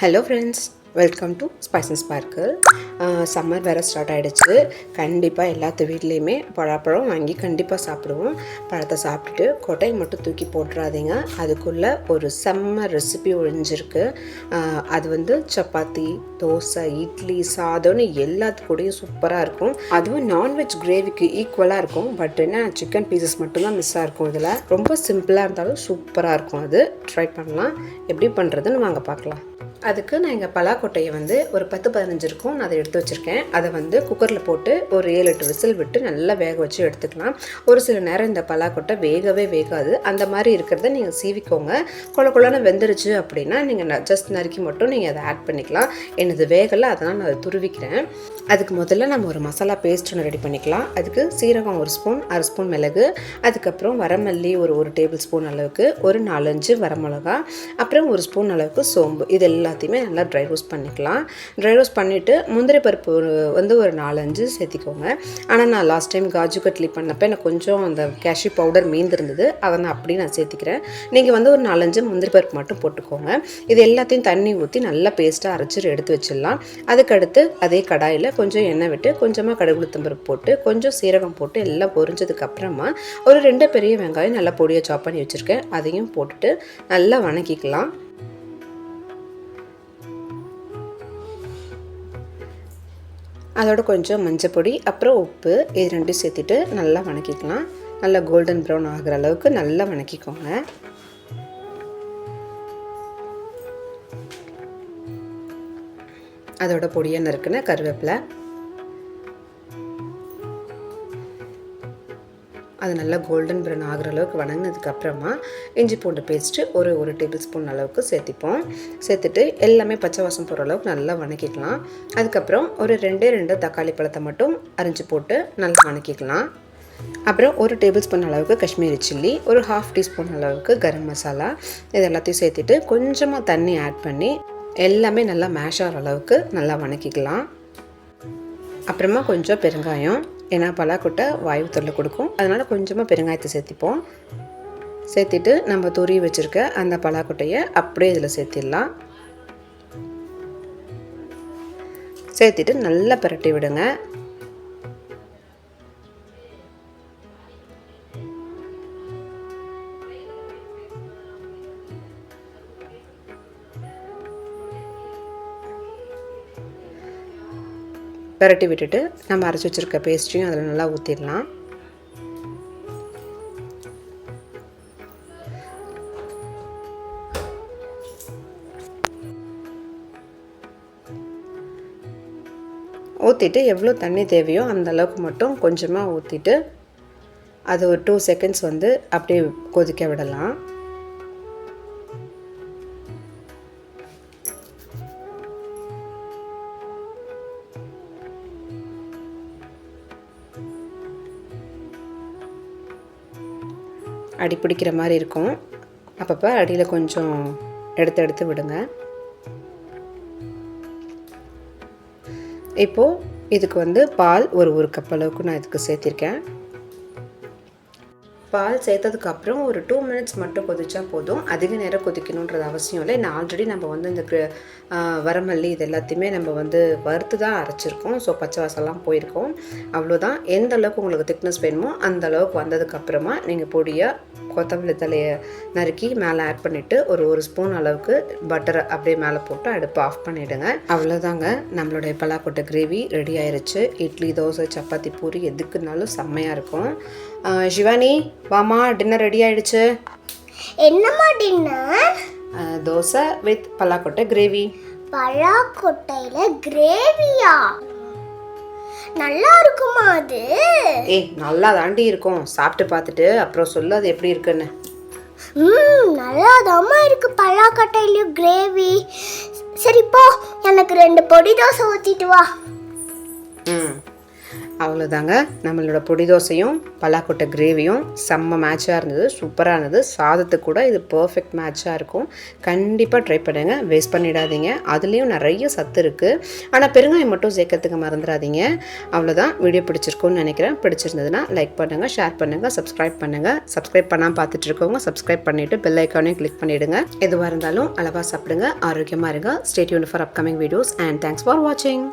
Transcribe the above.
Hello friends welcome to spices park summer வேறு start ஆகிடுச்சு கண்டிப்பாக எல்லாத்து வீட்லேயுமே பழப்பழம் வாங்கி கண்டிப்பாக சாப்பிடுவோம். பழத்தை சாப்பிட்டுட்டு கொட்டையை மட்டும் தூக்கி போட்டுறாதீங்க. அதுக்குள்ளே ஒரு செம்ம ரெசிபி ஒழிஞ்சிருக்கு. அது வந்து சப்பாத்தி தோசை இட்லி சாதம்னு எல்லாத்துக்கூடையும் சூப்பராக இருக்கும். அதுவும் நான்வெஜ் கிரேவிக்கு ஈக்குவலாக இருக்கும். பட் என்ன சிக்கன் பீசஸ் மட்டும்தான் மிஸ் இருக்கும் இதில். ரொம்ப சிம்பிளாக இருந்தாலும் சூப்பராக இருக்கும் அது. ட்ரை பண்ணலாம். எப்படி பண்ணுறதுன்னு வாங்க பார்க்கலாம். அதுக்கு நான் எங்கள் பலாக்கொட்டையை வந்து ஒரு பத்து பதினஞ்சு இருக்கும். நான் அதை எடுத்து வச்சுருக்கேன். அதை வந்து குக்கரில் போட்டு ஒரு ஏழு எட்டு விசில் விட்டு நல்லா வேக வச்சு எடுத்துக்கலாம். ஒரு சில நேரம் இந்த பலாக்கொட்டை வேகவே வேகாது. அந்த மாதிரி இருக்கிறத நீங்கள் சீவிக்கோங்க. கொல கொலன்னு வெந்துருச்சு அப்படின்னா நீங்கள் ஜஸ்ட் நறுக்கி மட்டும் நீங்கள் அதை ஆட் பண்ணிக்கலாம். எனது வேகலை அதனால் நான் அதை துருவிக்கிறேன். அதுக்கு முதல்ல நம்ம ஒரு மசாலா பேஸ்ட் ஒன்று ரெடி பண்ணிக்கலாம். அதுக்கு சீரகம் ஒரு ஸ்பூன் அரை ஸ்பூன் மிளகு. அதுக்கப்புறம் வரமல்லி ஒரு ஒரு டேபிள் ஸ்பூன் அளவுக்கு ஒரு நாலஞ்சு வரமிளகா. அப்புறம் ஒரு ஸ்பூன் அளவுக்கு சோம்பு. இது எல்லாத்தையுமே எல்லாத்தையுமே நல்லா ட்ரை ரோஸ்ட் பண்ணிக்கலாம். ட்ரை ரோஸ்ட் பண்ணிவிட்டு முந்திரி பருப்பு வந்து ஒரு நாலஞ்சு சேர்த்திக்கோங்க. ஆனால் நான் லாஸ்ட் டைம் காஜு கட்லி பண்ணப்போ எனக்கு கொஞ்சம் அந்த கேஷ்யூ பவுடர் மீந்திருந்தது. அதை நான் அப்படியே நான் சேர்த்திக்கிறேன். நீங்கள் வந்து ஒரு நாலஞ்சு முந்திரி பருப்பு மட்டும் போட்டுக்கோங்க. இது எல்லாத்தையும் தண்ணி ஊற்றி நல்லா பேஸ்ட்டாக அரைச்சி எடுத்து வச்சிடலாம். அதுக்கடுத்து அதே கடாயில் கொஞ்சம் எண்ணெய் விட்டு கொஞ்சமாக கடுகுளுத்தம் பருப்பு போட்டு கொஞ்சம் சீரகம் போட்டு எல்லாம் பொரிஞ்சதுக்கப்புறமா ஒரு ரெண்டு பெரிய வெங்காயம் நல்லா பொடியாக சாப் பண்ணி வச்சுருக்கேன். அதையும் போட்டுட்டு நல்லா வணக்கிக்கலாம். அதோட கொஞ்சம் மஞ்சப்பொடி அப்புறம் உப்பு இது ரெண்டும் சேர்த்துட்டு நல்லா வணக்கிக்கலாம். நல்லா கோல்டன் ப்ரௌன் ஆகிற அளவுக்கு நல்லா வணக்கிக்கோங்க. அதோட பொடியை நறுக்குன்னு கருவேப்பிலை. அது நல்லா கோல்டன் ப்ரௌன் ஆகிற அளவுக்கு வணங்கினதுக்கப்புறமா இஞ்சி பூண்டு பேஸ்ட்டு ஒரு ஒரு டேபிள் ஸ்பூன் அளவுக்கு சேர்த்திப்போம். சேர்த்துட்டு எல்லாமே பச்சை வாசம் போகிற அளவுக்கு நல்லா வணக்கிக்கலாம். அதுக்கப்புறம் ஒரு ரெண்டே ரெண்டு தக்காளி பழத்தை மட்டும் அரிஞ்சு போட்டு நல்லா வணக்கிக்கலாம். அப்புறம் ஒரு டேபிள் ஸ்பூன் அளவுக்கு காஷ்மீரி சில்லி ஒரு ஹாஃப் டீஸ்பூன் அளவுக்கு கரம் மசாலா இது எல்லாத்தையும் சேர்த்துட்டு கொஞ்சமாக தண்ணி ஆட் பண்ணி எல்லாமே நல்லா மேஷ் ஆகிற அளவுக்கு நல்லா வணக்கிக்கலாம். அப்புறமா கொஞ்சம் பெருங்காயம் ஏன்னா பலாக்கொட்டை வாயு தொல்லை கொடுக்கும். அதனால் கொஞ்சமாக பெருங்காயத்தை சேர்த்திப்போம். சேர்த்திட்டு நம்ம துருவி வச்சுருக்க அந்த பலாக்கொட்டையை அப்படியே இதில் சேர்த்திடலாம். சேர்த்திட்டு நல்லா பிரட்டி விடுங்க. பிரட்டி விட்டுட்டு நம்ம அரைச்சி வச்சுருக்க பேஸ்ட்டையும் அதில் நல்லா ஊற்றிடலாம் ஊற்றிட்டு எவ்வளோ தண்ணி தேவையோ அந்த அளவுக்கு மட்டும் கொஞ்சமாக ஊற்றிட்டு அது ஒரு டூ செகண்ட்ஸ் வந்து அப்படியே கொதிக்க விடலாம். அடி பிடிக்கிற மாதிரி இருக்கும். அப்பப்போ அடியில் கொஞ்சம் எடுத்து எடுத்து விடுங்க. இப்போது இதுக்கு வந்து பால் ஒரு ஒரு கப் அளவுக்கு நான் இதுக்கு சேர்த்திருக்கேன். பால் சேர்த்ததுக்கப்புறம் ஒரு டூ மினிட்ஸ் மட்டும் கொதிச்சா போதும். அதிக நேரம் கொதிக்கணுன்றது அவசியம் இல்லை. நான் ஆல்ரெடி நம்ம வந்து இந்த வரமல்லி இது எல்லாத்தையுமே நம்ம வந்து வறுத்து தான் அரைச்சிருக்கோம். ஸோ பச்சை வாசலாம் போயிருக்கோம். அவ்வளோதான். எந்த அளவுக்கு உங்களுக்கு திக்னஸ் வேணுமோ அந்த அளவுக்கு வந்ததுக்கப்புறமா நீங்கள் பொடியாக கொத்தமல்லி தலையை நறுக்கி மேலே ஆட் பண்ணிவிட்டு ஒரு ஒரு ஸ்பூன் அளவுக்கு பட்டரை அப்படியே மேலே போட்டு அடுப்பு ஆஃப் பண்ணிவிடுங்க அவ்வளோதாங்க. நம்மளுடைய பலாக்கொட்டை கிரேவி ரெடி ஆயிருச்சு. இட்லி தோசை சப்பாத்தி பூரி எதுக்குனாலும் செம்மையாக இருக்கும். ஷிவானி சிவானி வாமா டின்னர் ரெடி ஆயிடுச்சு. என்னம்மா டின்னர் தோசை வித் பலாக்கொட்டை கிரேவி பழாக்கொட்டையில கிரேவியா நல்லா இருக்குமா அது? ஏய் நல்லா தாண்டி இருக்கும். சாப்பிட்டு பார்த்துட்டு அப்புறம் சொல்லு அது எப்படி இருக்குன்னு. ம் நல்லாதாம்மா இருக்கு. பழாக்கொட்டையிலயும் கிரேவி சரி போ. எனக்கு ரெண்டு பொடி தோசை ஊத்திட்டு வா. ம். அவ்வளோதாங்க நம்மளோட பொடி தோசையும் பலாக்கொட்டை கிரேவியும் செம்ம மேட்சாக இருந்தது. சூப்பராக இருந்தது. சாதத்துக்கு கூட இது பர்ஃபெக்ட் மேட்சாக இருக்கும். கண்டிப்பாக ட்ரை பண்ணுங்கள் வேஸ்ட் பண்ணிடாதீங்க. அதுலேயும் நிறைய சத்து இருக்குது ஆனால் பெருங்காயம் மட்டும் சேர்க்கறதுக்கு மறந்துடாதீங்க. அவ்வளோதான் வீடியோ பிடிச்சிருக்கும்னு நினைக்கிறேன். பிடிச்சிருந்ததுன்னா லைக் பண்ணுங்கள் ஷேர் பண்ணுங்கள் சப்ஸ்கிரைப் பண்ணுங்கள் சப்ஸ்கிரைப் பண்ணாமல் பார்த்துட்டு இருக்கவங்க சப்ஸ்கிரைப் பண்ணிவிட்டு பெல் ஐக்கானையும் கிளிக் பண்ணிவிடுங்க எதுவாக இருந்தாலும் அளவாக சாப்பிடுங்க. ஆரோக்கியமாக இருங்க. Stay tuned for upcoming videos and thanks for வாட்சிங்